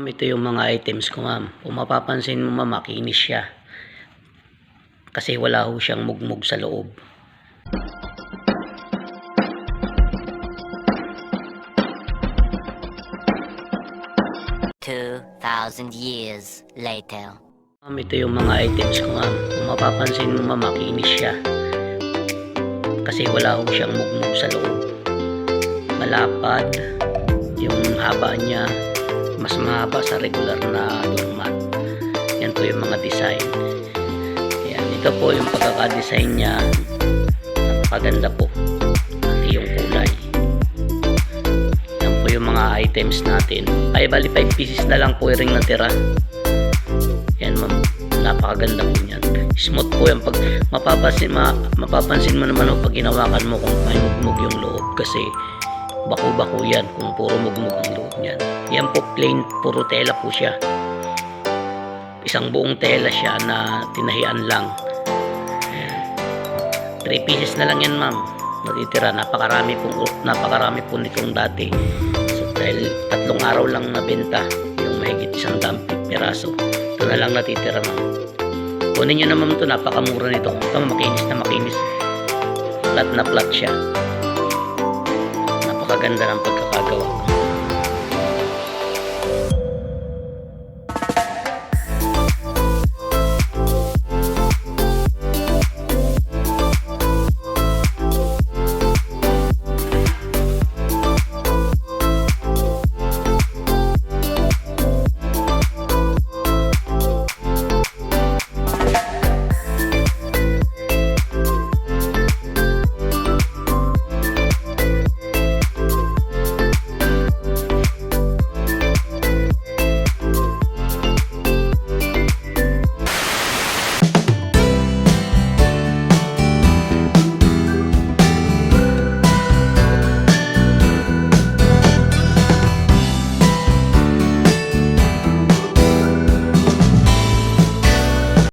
Ma'am, ito yung mga items ko ma'am. Kung mapapansin mo ma'am, makinis siya. Kasi wala ho siyang mugmug sa loob. Two thousand years later. Ma'am, ito yung mga items ko ma'am. Kung mapapansin mo ma'am, makinis siya. Kasi wala ho siyang mugmug sa loob. Malapad. Yung haba niya, mas mahaba sa regular na doormat. Yan po yung mga design. Yan, ito po yung pagkakadesign niya. Napakaganda po. Pati yung kulay. Yan po yung mga items natin. Ay, bali 5 pieces na lang po yung ring natira. Yan ma'am, napakaganda po niyan. Smooth po yan. Pag mapapansin, ma, mapapansin mo naman oh, pag ginawakan mo kung may mugmug yung loob kasi bako-bako yan kung puro mugmug ang loob niyan. Yan po plain, puro tela po siya. Isang buong tela siya na tinahian lang. Ayan. Three pieces na lang yan ma'am. Natitira, napakarami po, napakarami po nitong dati. So, dahil tatlong araw lang nabenta yung mahigit isang dam piraso. Ito na lang natitira ma'am. Kunin nyo naman ito, napakamura nito. Ito makinis na makinis. Flat na flat siya. Napakaganda ng pagkakagawa.